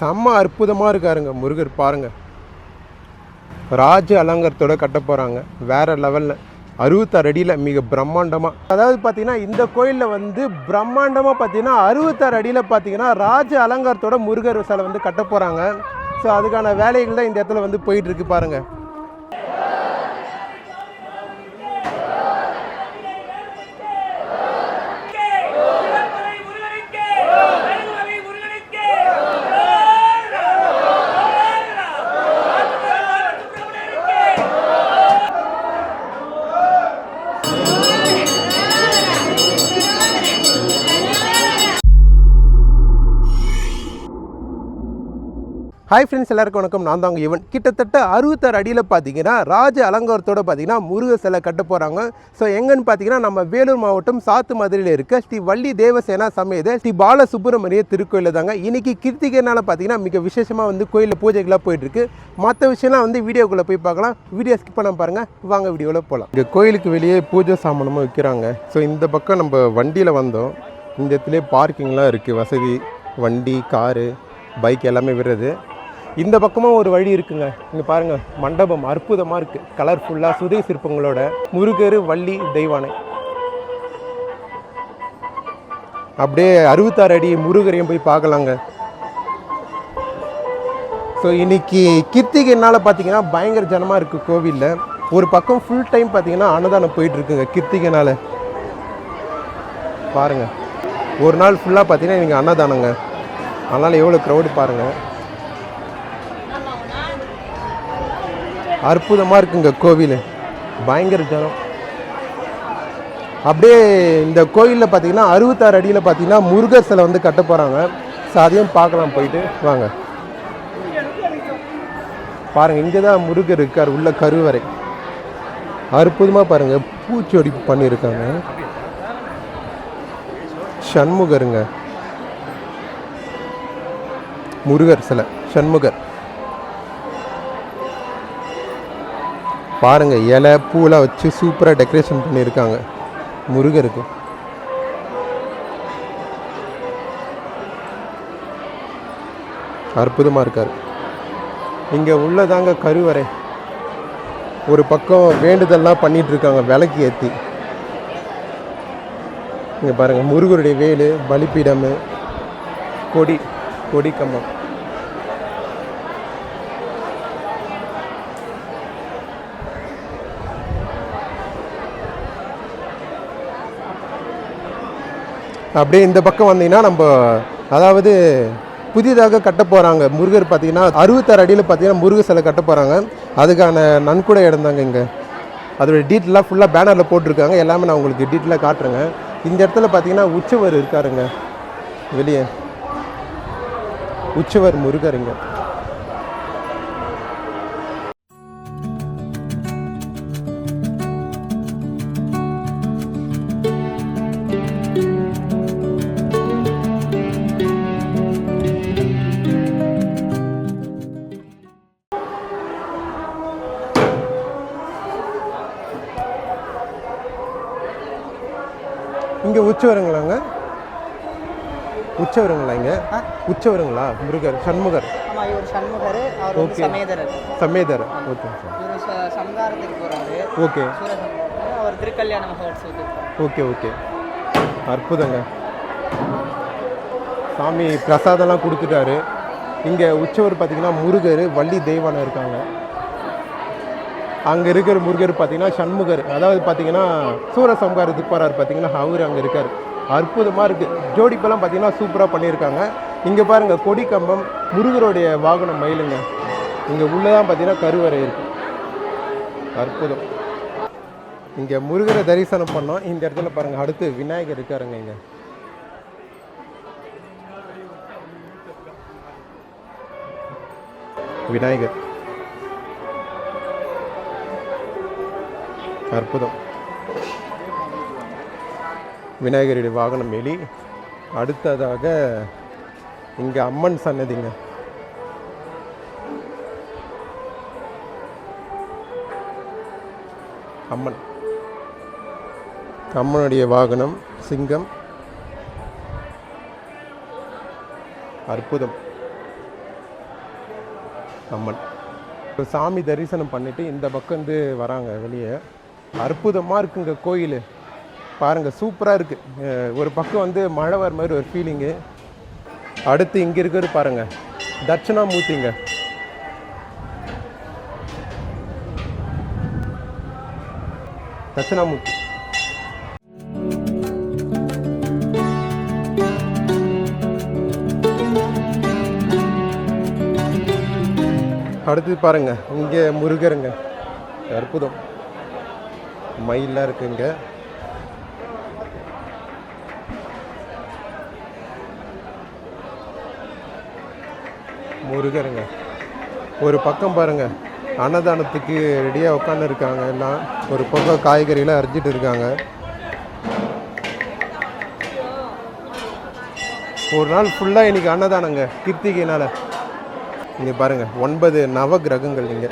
செம்ம அற்புதமாக இருக்காருங்க முருகர். பாருங்கள் ராஜ அலங்காரத்தோட கட்ட போகிறாங்க வேறு லெவலில். அறுபத்தாறு அடியில் மிக பிரம்மாண்டமாக அதாவது பார்த்தீங்கன்னா இந்த கோயிலில் வந்து பிரம்மாண்டமாக பார்த்தீங்கன்னா அறுபத்தாறு அடியில் பார்த்தீங்கன்னா ராஜ அலங்காரத்தோட முருகர் சிலை வந்து கட்ட போகிறாங்க ஸோ அதுக்கான வேலைகள் தான் இந்த இடத்துல வந்து போயிட்டுருக்கு பாருங்கள் ஹாய் ஃப்ரெண்ட்ஸ் எல்லாருக்கும் வணக்கம். நான் தாங்க இவன். கிட்டத்தட்ட அறுபத்தாறு அடியில் பார்த்தீங்கன்னா ராஜ அலங்காரத்தோட பார்த்தீங்கன்னா முருகர் சிலை கட்ட போகிறாங்க ஸோ எங்கன்னு பார்த்தீங்கன்னா நம்ம வேலூர் மாவட்டம் சாத்து மதுரையில் இருக்க ஸ்ரீ வள்ளி தேவசேனா சமேத ஸ்ரீ பால சுப்பிரமணிய திருக்கோயில் தாங்க. இன்னைக்கு கிருத்திகைனால பார்த்தீங்கன்னா மிக விசேஷமாக வந்து கோயிலில் பூஜைகளாக போயிட்டுருக்கு. மற்ற விஷயம்லாம் வந்து வீடியோக்குள்ளே போய் பார்க்கலாம் வீடியோ ஸ்கிப் பண்ண பாருங்கள் வாங்க வீடியோவில் போகலாம் இங்கே கோயிலுக்கு வெளியே பூஜை சாமானமாக விற்கிறாங்க ஸோ இந்த பக்கம் நம்ம வண்டியில் வந்தோம். இந்த இடத்துல பார்க்கிங்லாம் இருக்குது வசதி வண்டி காரு பைக் எல்லாமே விடுறது. இந்த பக்கமும் ஒரு வழி இருக்குங்க. இங்கே பாருங்க மண்டபம் அற்புதமாக இருக்குது கலர்ஃபுல்லாக சுதை சிற்பங்களோட முருகர் வள்ளி தெய்வானை. அப்படியே அறுபத்தாறு அடி முருகரையும் போய் பார்க்கலாங்க. ஸோ இன்னைக்கு என்னால் பார்த்தீங்கன்னா பயங்கர ஜனமாக இருக்குது கோவிலில். ஒரு பக்கம் ஃபுல் டைம் பார்த்தீங்கன்னா அன்னதானம் போயிட்டுருக்குங்க கிருத்திகைனால் பாருங்கள் பாருங்க. ஒரு நாள் ஃபுல்லாக பார்த்தீங்கன்னா நீங்கள் அன்னதானங்க. அதனால் எவ்வளோ க்ரௌடு பாருங்கள் அற்புதமாக இருக்குங்க கோவில். பயங்கர ஜனம் அப்படியே இந்த கோயிலில் பார்த்தீங்கன்னா அறுபத்தாறு அடியில் பார்த்தீங்கன்னா முருகர் சிலை வந்து கட்ட போகிறாங்க ஸோ அதையும் பார்க்கலாம் போயிட்டு வாங்க. பாருங்கள் இங்கே தான் முருகர் இருக்கார் உள்ள கருவறை அற்புதமாக பாருங்கள் பூச்சொடி பண்ணியிருக்காங்க. சண்முகருங்க. முருகர் சிலை சண்முகர். பாருங்கள் இலை பூவெலாம் வச்சு சூப்பராக டெக்கரேஷன் பண்ணியிருக்காங்க. முருகருக்கு. அற்புதமாக இருக்கார். இங்கே உள்ளதாங்க கருவறை. ஒரு பக்கம் வேண்டுதல்லாம் பண்ணிகிட்ருக்காங்க விளக்கு ஏற்றி இங்கே பாருங்கள் முருகருடைய வேலு பலிப்பீடம் கொடி கொடி கம்பம் அப்படியே இந்த பக்கம் வந்தீங்கன்னா நம்ம அதாவது புதிதாக கட்ட போகிறாங்க முருகர் பார்த்தீங்கன்னா அறுபத்தாறு அடியில் பார்த்தீங்கன்னா முருகர் சிலை கட்ட போகிறாங்க அதுக்கான நன்கொடை இடம் தாங்க இங்கே. அதோடய டீட்டெயிலாக ஃபுல்லாக பேனரில் போட்டிருக்காங்க. எல்லாமே நான் உங்களுக்கு டீட்டெயிலாக காட்டுறேங்க. இந்த இடத்துல பார்த்தீங்கன்னா உச்சவர் இருக்காருங்க. வெளியே. உச்சவர் முருகருங்க உச்சவருங்களா இங்கே? உச்சவருங்களா முருகர் சண்முகர். இவர் அவர். சமேதரர். சமேதர் ஓகே. சார் சம்ஹாரத்துக்கு ஓகே. அவர் திருக்கல்யாண மகோத்சவத்துக்கு ஓகே ஓகே. அற்புதங்க. சாமி பிரசாதம்லாம் கொடுத்துட்டாரு. இங்கே உற்சவர் பார்த்தீங்கன்னா முருகர் வள்ளி தெய்வானை இருக்காங்க. அங்கே இருக்கிற முருகர் பார்த்தீங்கன்னா சண்முகர். அதாவது பார்த்தீங்கன்னா சூரசம்ஹாரத்துக்கு போகிறார் பார்த்தீங்கன்னா அவர் அங்கே இருக்கார். அற்புதமாக இருக்குது ஜோடிப்பெல்லாம் பார்த்தீங்கன்னா சூப்பராக பண்ணியிருக்காங்க. இங்கே பாருங்கள் கொடி கம்பம் முருகருடைய வாகனம் மயிலுங்க. இங்கே உள்ளதான் பார்த்தீங்கன்னா கருவறை இருக்குது அற்புதம். இங்கே முருகரை தரிசனம் பண்ணோம். இந்த இடத்துல பாருங்கள் அடுத்து விநாயகர் இருக்காருங்க இங்கே. விநாயகர். அற்புதம். விநாயகருடைய வாகனம் எலி அடுத்ததாக இங்கே அம்மன் சன்னதிங்க. அம்மன். அம்மனுடைய வாகனம் சிங்கம். அற்புதம். அம்மன். இப்போ சாமி தரிசனம் பண்ணிட்டு இந்த பக்கம் வந்து வராங்க வெளியே. அற்புதமாக இருக்குங்க கோயில். பாருங்கள் சூப்பராக இருக்குது ஒரு பக்கம் வந்து மழை வர மாதிரி ஒரு ஃபீலிங்கு அடுத்து இங்கே இருக்கிறது பாருங்கள் தட்சிணாமூர்த்திங்க. தட்சிணாமூர்த்தி. அடுத்து பாருங்கள் இங்கே முருகருங்க. அற்புதம். மயிலாம் இருக்குங்க. முருகருங்க. ஒரு பக்கம் பாருங்க. அன்னதானத்துக்கு ரெடியாக உட்காந்து இருக்காங்க எல்லாம் ஒரு பக்கம் காய்கறியெல்லாம் அரிஞ்சிட்டு இருக்காங்க. ஒரு நாள் ஃபுல்லாக இன்னைக்கு அன்னதானங்க கிருத்திகைனால். இங்கே பாருங்கள் ஒன்பது நவ கிரகங்கள் இங்கே.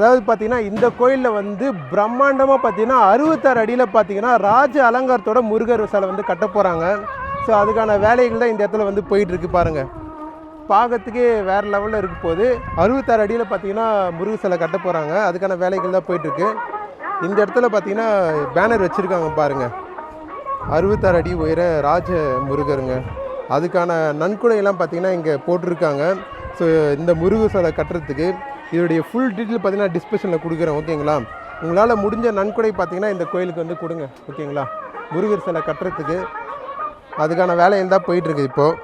அதாவது பார்த்தீங்கன்னா இந்த கோயிலில் வந்து பிரம்மாண்டமாக பார்த்தீங்கன்னா அறுபத்தாறு அடியில் பார்த்தீங்கன்னா ராஜ அலங்காரத்தோட முருகர் சிலை வந்து கட்ட போகிறாங்க ஸோ அதுக்கான வேலைகள் தான் இந்த இடத்துல வந்து போயிட்டுருக்கு பாருங்கள் பார்க்கறதுக்கே வேறு லெவலில் இருக்க போது அறுபத்தாறு அடியில் பார்த்தீங்கன்னா முருகர் சிலை கட்ட போகிறாங்க அதுக்கான வேலைகள் தான் போயிட்டுருக்கு இந்த இடத்துல பார்த்தீங்கன்னா பேனர் வச்சுருக்காங்க பாருங்கள் அறுபத்தாறு அடி உயர ராஜ முருகருங்க. அதுக்கான நன்கொடையெல்லாம் பார்த்தீங்கன்னா இங்கே போட்டிருக்காங்க. ஸோ இந்த முருக சிலை கட்டுறதுக்கு இதோடைய ஃபுல் டீட்டெயில் பார்த்தீங்கன்னா டிஸ்கிரிப்ஷனில் கொடுக்குறேன் ஓகேங்களா? உங்களால் முடிஞ்ச நன்கொடை பார்த்தீங்கன்னா இந்த கோயிலுக்கு வந்து கொடுங்க ஓகேங்களா? முருகர் சிலை கட்டுறதுக்கு அதுக்கான வேலையில் தான் போயிட்டுருக்கு இப்போது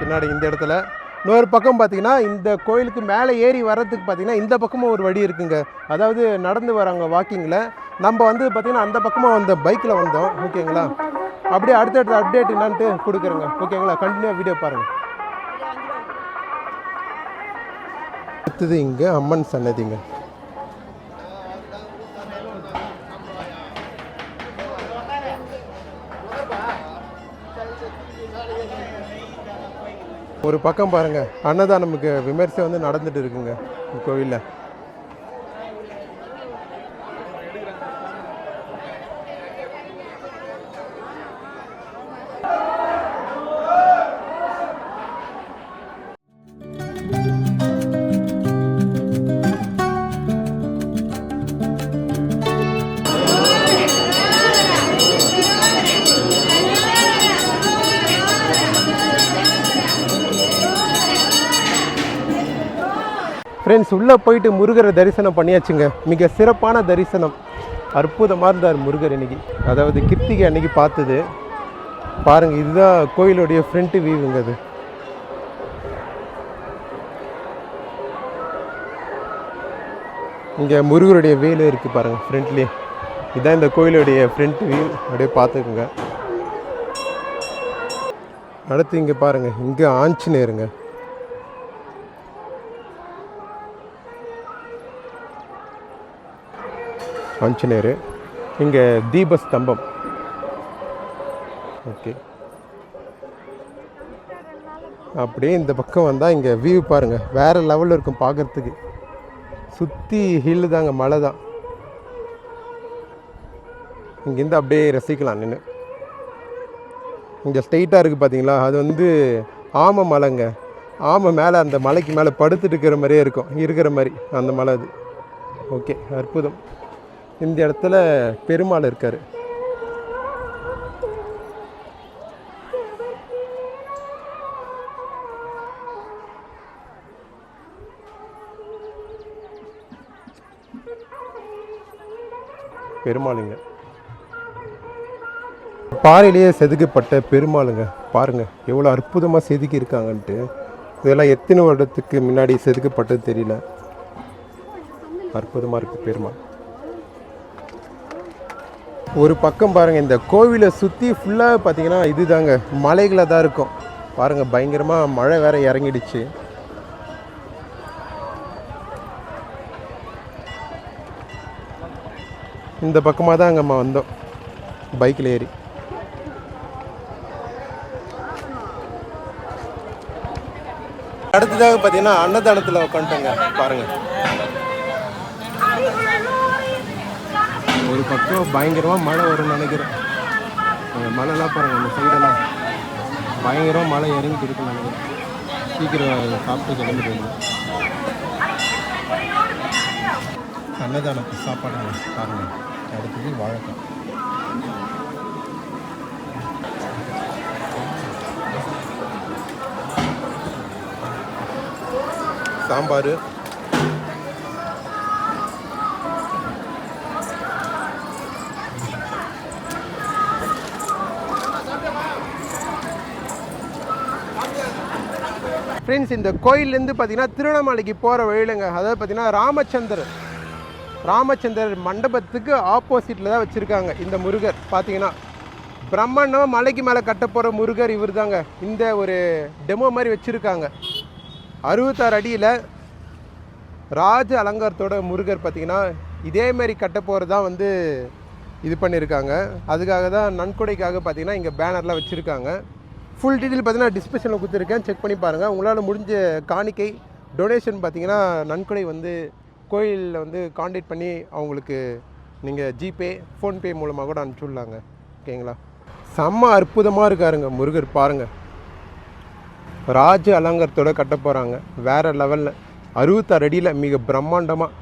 பின்னாடி இந்த இடத்துல. இன்னொரு பக்கம் பார்த்தீங்கன்னா இந்த கோயிலுக்கு மேலே ஏறி வர்றதுக்கு பார்த்தீங்கன்னா இந்த பக்கமும் ஒரு வழி இருக்குங்க. அதாவது நடந்து வராங்க வாக்கிங்கில் நம்ம வந்து பார்த்திங்கன்னா அந்த பக்கமாக வந்த பைக்கில் வந்தோம் ஓகேங்களா? அப்படியே அடுத்தடுத்த அப்டேட் என்னான்ட்டு கொடுக்குறேங்க ஓகேங்களா? கண்டினியூவாக வீடியோ பாருங்கள் அடுத்தது இங்கே அம்மன் சன்னதிங்க. ஒரு பக்கம் பாருங்கள் அன்னதானமுக்கு விமர்சை வந்து நடந்துட்டு இருக்குங்க கோவிலில். ஃப்ரெண்ட்ஸ் உள்ளே போயிட்டு முருகரை தரிசனம் பண்ணியாச்சுங்க. மிக சிறப்பான தரிசனம். அற்புதமாக இருந்தார் முருகர் இன்னைக்கு. அதாவது கிருத்திகை அன்னைக்கு பார்த்தது. பாருங்கள் இதுதான் கோயிலுடைய ஃப்ரண்ட்டு வியூங்க அது. இங்கே முருகருடைய வேலு இருக்குது பாருங்கள் ஃப்ரண்ட்லேயே இதுதான் இந்த கோயிலுடைய ஃப்ரண்ட் வியூ அப்படியே பார்த்துக்குங்க. அடுத்து இங்கே பாருங்கள் இங்கே ஆஞ்சநேயருங்க. ஆஞ்சநேயர். இங்கே தீபஸ்தம்பம். ஓகே. அப்படியே இந்த பக்கம் வந்தால் இங்கே வியூ பாருங்கள் வேறு லெவலில் இருக்கும் பார்க்குறதுக்கு சுற்றி ஹில் தாங்க மலை தான். இங்கேருந்து அப்படியே ரசிக்கலாம் நின்று இங்கே ஸ்ட்ரெயிட்டாக இருக்குது பார்த்தீங்களா அது வந்து ஆமை மலைங்க. ஆமை மேலே அந்த மலைக்கு மேலே படுத்துட்டு இருக்கிற மாதிரியே இருக்கும். இருக்கிற மாதிரி அந்த மலை அது. ஓகே அற்புதம். இந்த இடத்துல பெருமாள் இருக்கார். பெருமாளுங்க. பாறையிலேயே செதுக்கப்பட்ட பெருமாளுங்க பாருங்கள் எவ்வளோ அற்புதமாக செதுக்கி இருக்காங்கன்ட்டு. இதெல்லாம் எத்தனை வருடத்துக்கு முன்னாடி செதுக்கப்பட்டது தெரியல. அற்புதமாக இருக்குது பெருமாள். ஒரு பக்கம் பாருங்கள் இந்த கோவிலை சுற்றி ஃபுல்லாக பார்த்தீங்கன்னா இதுதாங்க மலைகளை தான் இருக்கும். பாருங்கள் பயங்கரமாக மழை வேற இறங்கிடுச்சு. இந்த பக்கமாக தான் அங்கே வந்தோம் பைக்கில் ஏறி. அடுத்ததாக பார்த்தீங்கன்னா அன்னதானத்தில் உட்காந்துட்டோங்க பாருங்கள் ஒரு பக்கம் பயங்கரமாக மழை வரும்னு நினைக்கிறேன். அந்த மழைலாம் பாருங்கள் அந்த சைடெல்லாம். பயங்கரமாக மழை இறங்கிட்டு இருக்குன்னு நினைக்கிறேன். சீக்கிரம் சாப்பிட்டு கிளம்பிட்டு வந்து அன்னதானத்து சாப்பாடு பாருங்க. அடுத்தது வாழைக்காய் சாம்பார். ஃப்ரெண்ட்ஸ் இந்த கோயிலேருந்து பார்த்தீங்கன்னா திருவண்ணாமலைக்கு போகிற வழியிலங்க. அதாவது பார்த்தீங்கன்னா ராமச்சந்திரர். ராமச்சந்திரர் மண்டபத்துக்கு ஆப்போசிட்டில் தான் வச்சுருக்காங்க இந்த முருகர். பார்த்தீங்கன்னா பிரம்மாண்டமாக மலைக்கு மேலே கட்ட போகிற முருகர் இவர் தாங்க இந்த ஒரு டெமோ மாதிரி வச்சுருக்காங்க. அறுபத்தாறு அடியில் ராஜ அலங்காரத்தோட முருகர் பார்த்தீங்கன்னா இதே மாதிரி கட்ட போகிறது தான் வந்து இது பண்ணியிருக்காங்க. அதுக்காக தான் நன்கொடைக்காக பார்த்தீங்கன்னா இங்கே பேனர்லாம் வச்சுருக்காங்க. ஃபுல் டீட்டெயில் பார்த்தீங்கன்னா டிஸ்கிரிப்ஷனில் கொடுத்துருக்கேன். செக் பண்ணி பாருங்கள் உங்களால் முடிஞ்ச காணிக்கை டொனேஷன் பார்த்தீங்கன்னா நன்கொடை வந்து கோயிலில் வந்து காண்டாக்ட் பண்ணி அவங்களுக்கு நீங்கள் ஜிபே ஃபோன்பே மூலமாக கூட அனுப்பிச்சுடலாங்க. ஓகேங்களா? செம்ம அற்புதமாக இருக்காருங்க முருகர். பாருங்கள் ராஜ அலங்காரத்தோட கட்ட போகிறாங்க வேறு லெவலில் அறுபத்தாறு அடியில் மிக பிரம்மாண்டமாக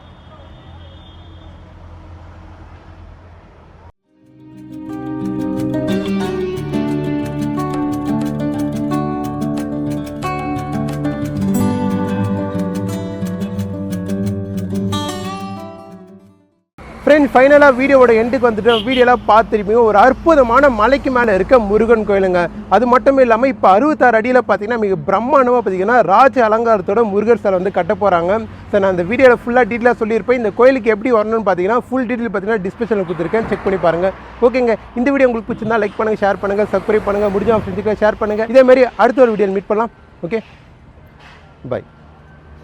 ஃபைனலாக வீடியோவோட எண்டுக்கு வந்துட்டு வீடியோலாம் பார்த்துருப்பீங்க. ஒரு அற்புதமான மலைக்கு மேலே இருக்க முருகன் கோயிலுங்க. அது மட்டும் இல்லாமல் இப்போ அறுபத்தாறு அடியில் பார்த்தீங்கன்னா மிக பிரம்மாண்டமாக பார்த்தீங்கன்னா ராஜ அலங்காரத்தோட முருகர் சிலை வந்து கட்ட போகிறாங்க ஸோ நான் அந்த வீடியோவில் ஃபுல்லாக டீட்டெயிலாக சொல்லியிருப்பேன். இந்த கோயிலுக்கு எப்படி வரணும்னு பார்த்தீங்கன்னா ஃபுல் டீட்டெயில் பார்த்தீங்கன்னா டிஸ்கிரிப்ஷனில் கொடுத்துருக்கேன். செக் பண்ணி பாருங்கள் ஓகேங்க இந்த வீடியோ உங்களுக்கு பிடிச்சிருந்தா லைக் பண்ணுங்கள் ஷேர் பண்ணுங்கள் சப்ஸ்கிரைப் பண்ணுங்கள் முடிஞ்ச ஃப்ரெண்ட்ஸுக்கு ஷேர் பண்ணுங்கள் இதே மாதிரி அடுத்த ஒரு வீடியோ மீட் பண்ணலாம். Okay bye